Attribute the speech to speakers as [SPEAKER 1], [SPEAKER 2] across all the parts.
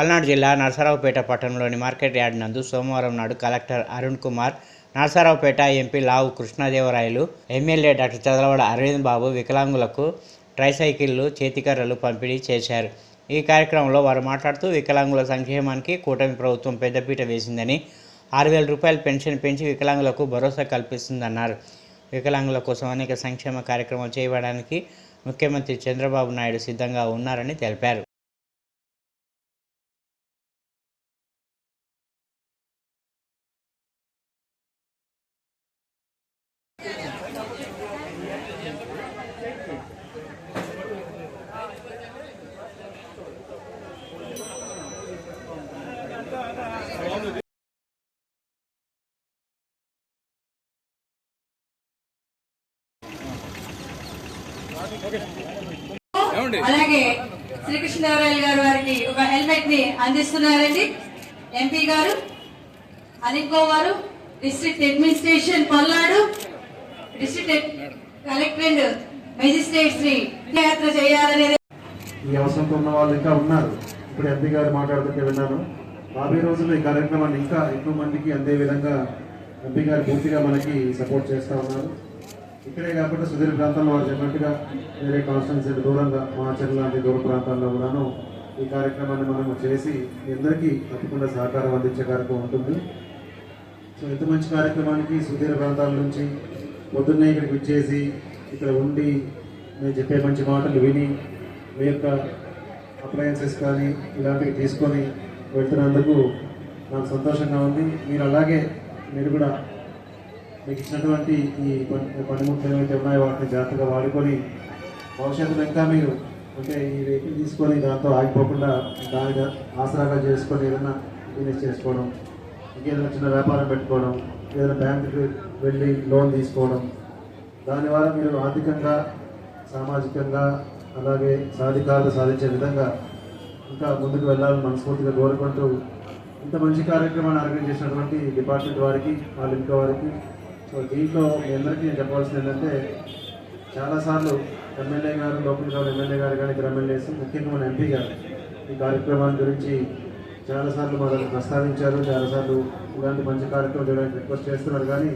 [SPEAKER 1] పల్నాడు జిల్లా నరసరావుపేట పట్టణంలోని market yard నందు సోమవారం నాడు collector Arun Kumar Narasaraopet MP Lavu Krishnadevarayalu MLA doctor Chadalavada Aravind Babu వికలాంగులకు ట్రైసైకిళ్ళు చేతికర్రలు పంపిణీ చేశారు. ఈ కార్యక్రమంలో వారు మాట్లాడుతూ వికలాంగుల సంక్షేమానికి కూటమి ప్రభుత్వం పెద్దపీట వేసిందని ఆరు వేల రూపాయల పెన్షన్ పెంచి వికలాంగులకు భరోసా కల్పిస్తుందన్నారు. వికలాంగుల కోసం అనేక సంక్షేమ కార్యక్రమాలు చేయడానికి ముఖ్యమంత్రి చంద్రబాబు నాయుడు సిద్ధంగా ఉన్నారని తెలిపారు.
[SPEAKER 2] అలాగే శ్రీకృష్ణదేవరాయలు గారు వారికి ఒక హెల్మెట్ని అందిస్తున్నారండి. ఎంపీ గారు అనికో గారు district administration Palnadu. District collectorate magistrate Shri యాత్ర చేయాలనేది
[SPEAKER 3] ఈ అవసరంతో ఉన్న వాళ్ళు ఇంకా ఉన్నారు. ఇప్పుడు ఎంపీ గారు మాట్లాడుతుంటే విన్నాను. రాబోయే రోజుల్లో ఈ కార్యక్రమాన్ని ఇంకా ఎక్కువ మందికి అందే విధంగా ఎంపీ గారు పూర్తిగా మనకి సపోర్ట్ చేస్తూ ఉన్నారు. ఇక్కడే కాకుండా సుదీర్ ప్రాంతాల్లో వారు చెప్పినట్టుగా వేరే కాన్స్టిట్యూన్సీ దూరంగా మాచర్ల లాంటి దూర ప్రాంతాల్లో కూడాను ఈ కార్యక్రమాన్ని మనము చేసి మీ అందరికీ తప్పకుండా సహకారం అందించే కార్యక్రమం ఉంటుంది. సో ఇంత మంచి కార్యక్రమానికి సుదీర్ఘ ప్రాంతాల నుంచి పొద్దున్నే ఇక్కడికి వచ్చేసి ఇక్కడ ఉండి నేను చెప్పే మంచి మాటలు విని మీ యొక్క అప్లయన్సెస్ కానీ ఇలాంటివి తీసుకొని వెళ్తున్నందుకు నాకు సంతోషంగా ఉంది. మీరు అలాగే మీరు కూడా మీకు ఇచ్చినటువంటి ఈ పని పనిముట్లు ఏవైతే ఉన్నాయో వాటిని జాగ్రత్తగా వాడుకొని భవిష్యత్తులో ఇంకా మీరు అంటే ఈ వెహికల్ తీసుకొని దాంతో ఆగిపోకుండా దాని ఆసరాగా చేసుకొని ఏదైనా బిజినెస్ చేసుకోవడం ఇంకేదైనా చిన్న వ్యాపారం పెట్టుకోవడం ఏదైనా బ్యాంకుకి వెళ్ళి లోన్ తీసుకోవడం దాని ద్వారా మీరు ఆర్థికంగా సామాజికంగా అలాగే సాధికారత సాధించే విధంగా ఇంకా ముందుకు వెళ్ళాలని మనస్ఫూర్తిగా కోరుకుంటూ ఇంత మంచి కార్యక్రమాన్ని ఆర్గనైజ్ చేసినటువంటి డిపార్ట్మెంట్ వారికి వాళ్ళ ఇంట్లో వారికి. సో దీంట్లో మీ అందరికీ నేను చెప్పాల్సింది ఏంటంటే చాలాసార్లు ఎమ్మెల్యే గారు లోపల గారు ఎమ్మెల్యే గారు కానీ ఇక్కడ ఎమ్మెల్యేస్ ముఖ్యంగా మన ఎంపీ గారు ఈ కార్యక్రమాల గురించి చాలాసార్లు మనల్ని ప్రస్తావించారు చాలాసార్లు ఇలాంటి మంచి కార్యక్రమం చేయడానికి రిక్వెస్ట్ చేస్తున్నారు కానీ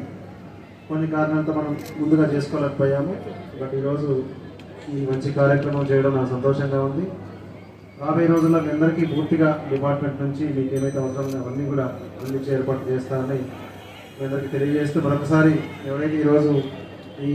[SPEAKER 3] కొన్ని కారణాలతో మనం ముందుగా చేసుకోలేకపోయాము. బట్ ఈరోజు ఈ మంచి కార్యక్రమం చేయడం నాకు సంతోషంగా ఉంది. రాబోయే రోజుల్లో మీ అందరికీ పూర్తిగా డిపార్ట్మెంట్ నుంచి మీకు ఏమైతే అవసరం అవన్నీ కూడా అందించే ఏర్పాటు చేస్తానని మీ అందరికీ తెలియజేస్తూ మరొకసారి ఎవరైతే ఈరోజు ఈ